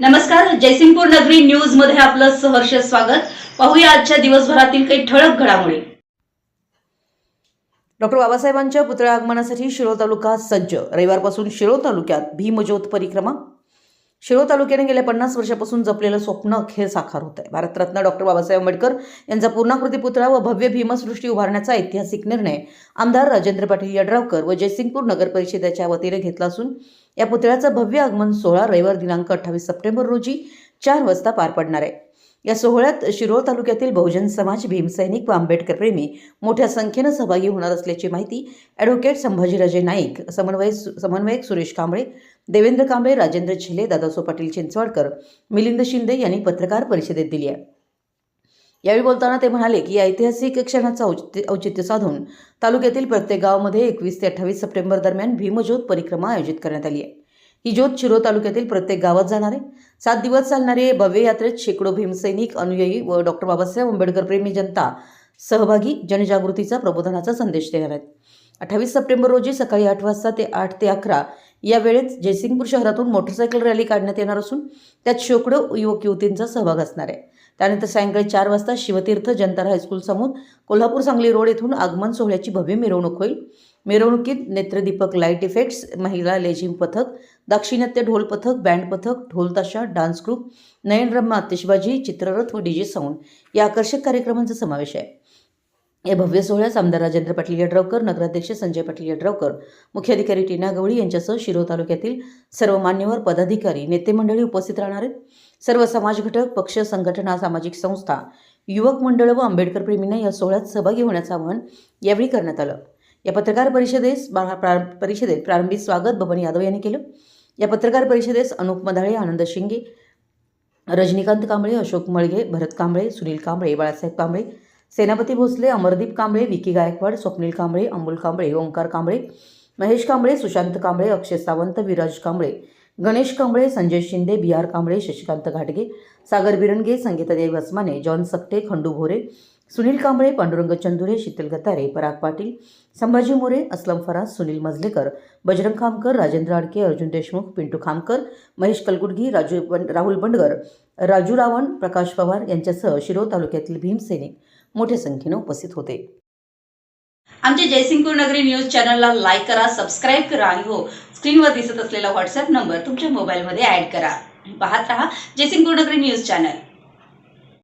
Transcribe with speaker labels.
Speaker 1: नमस्कार जयसिंगपूर नगरी न्यूजमध्ये आपलं सहर्ष स्वागत. पाहूया आजच्या दिवसभरातील काही ठळक घडामोडी.
Speaker 2: डॉक्टर बाबासाहेबांच्या पुतळ्या आगमनासाठी शिरोळ तालुका सज्ज. रविवारपासून शिरोळ तालुक्यात भीमज्योत परिक्रमा शिरोळ तालुक्याने गेल्या पन्नास वर्षापासून जपलेलं स्वप्न अखेर साकार होत आहे. भारतरत्न डॉक्टर बाबासाहेब आंबेडकर यांचा पूर्णाकृती पुतळा व भव्य भीमसृष्टी उभारण्याचा ऐतिहासिक निर्णय आमदार राजेंद्र पाटील यड्रावकर व जयसिंगपूर नगर परिषदेच्या वतीने घेतला असून या पुतळ्याचं भव्य आगमन सोहळा रविवार दिनांक अठ्ठावीस सप्टेंबर रोजी चार वाजता पार पडणार आहे. या सोहळ्यात शिरोळ तालुक्यातील बहुजन समाज भीमसैनिक व आंबेडकर प्रेमी मोठ्या संख्येनं सहभागी होणार असल्याची माहिती ॲडव्होकेट संभाजीराजे नाईक समन्वय समन्वयक सुरेश कांबळे देवेंद्र कांबळे राजेंद्र छिले दादासो पाटील चिंचवाडकर मिलिंद शिंदे यांनी पत्रकार परिषदेत दिली आहे. यावेळी बोलताना ते म्हणाले की या ऐतिहासिक क्षणाचं औचित्य औचित्य साधून तालुक्यातील प्रत्येक गावामध्ये एकवीस ते अठ्ठावीस सप्टेंबर दरम्यान भीमज्योत परिक्रमा आयोजित करण्यात आली आहे. ही ज्योत शिरो तालुक्यातील प्रत्येक गावात जाणार आहे. सात दिवस चालणारे भव्य यात्रेत शेकडो भीमसैनिक अनुयायी व डॉक्टर बाबासाहेब आंबेडकर प्रेमी जनता सहभागी जनजागृतीचा प्रबोधनाचा संदेश देणार आहेत. अठ्ठावीस सप्टेंबर रोजी सकाळी आठ वाजता ते आठ ते अकरा या वेळेत जयसिंगपूर शहरातून मोटरसायकल रॅली काढण्यात येणार असून त्यात शेकडो युवक युवतींचा सहभाग असणार आहे. त्यानंतर सायंकाळी चार वाजता शिवतीर्थ जनता हायस्कूल समोर कोल्हापूर सांगली रोड येथून आगमन सोहळ्याची भव्य मिरवणूक होईल. मिरवणुकीत नेत्रदीपक लाइट इफेक्ट्स महिला लेझिम पथक दाक्षिणात्य ढोल पथक बँड पथक ढोलताशा डान्स ग्रुप नयनरम्य आतिषबाजी चित्ररथ व डीजे साऊंड या आकर्षक कार्यक्रमांचा समावेश आहे. या भव्य सोहळ्यास आमदार राजेंद्र पाटील यड्रावकर नगराध्यक्ष संजय पाटील यड्रावकर मुख्याधिकारी टीना गवळी यांच्यासह शिरोळ तालुक्यातील सर्व मान्यवर पदाधिकारी नेते मंडळी उपस्थित राहणार आहेत. सर्व समाज घटक पक्ष संघटना सामाजिक संस्था युवक मंडळ व आंबेडकर प्रेमींना या सोहळ्यात सहभागी होण्याचं आवाहन यावेळी करण्यात आलं. या पत्रकार परिषदेस प्रा- परिषदेत प्रारंभी स्वागत भवन यादव यांनी केलं. या पत्रकार परिषदेस अनुप मधाळे आनंद शिंगे रजनीकांत कांबळे अशोक मळगे भरत कांबळे सुनील कांबळे बाळासाहेब कांबळे सेनापती भोसले अमरदीप कांबळे विकी गायकवाड स्वप्नील कांबळे अमोल कांबळे ओंकार कांबळे महेश कांबळे सुशांत कांबळे अक्षय सावंत विराज कांबळे गणेश कांबळे संजय शिंदे बी आर कांबळे शशिकांत घाटगे सागर बिरंगे संगीतादेव वसमाने जॉन सकटे खंडू भोरे सुनील कांबळे पांडुरंग चंदुरे शीतल गतारे पराग पाटील संभाजी मोरे असलम फराज सुनील मजलेकर बजरंग खामकर राजेंद्र आडके अर्जुन देशमुख पिंटू खामकर महेश कलकुडगी राजू राहुल बंडगर राजू रावण प्रकाश पवार यांच्यासह शिरोळ तालुक्यातील भीमसैनिक मोठ्या संख्येनं उपस्थित होते.
Speaker 1: आमच्या जयसिंगपूर नगरी न्यूज चॅनलला लाईक करा सबस्क्राईब करा आणि हो स्क्रीनवर दिसत असलेला व्हॉट्सअप नंबर तुमच्या मोबाईलमध्ये ऍड करा. पाहत रहा जयसिंगपूर नगरी न्यूज चॅनल.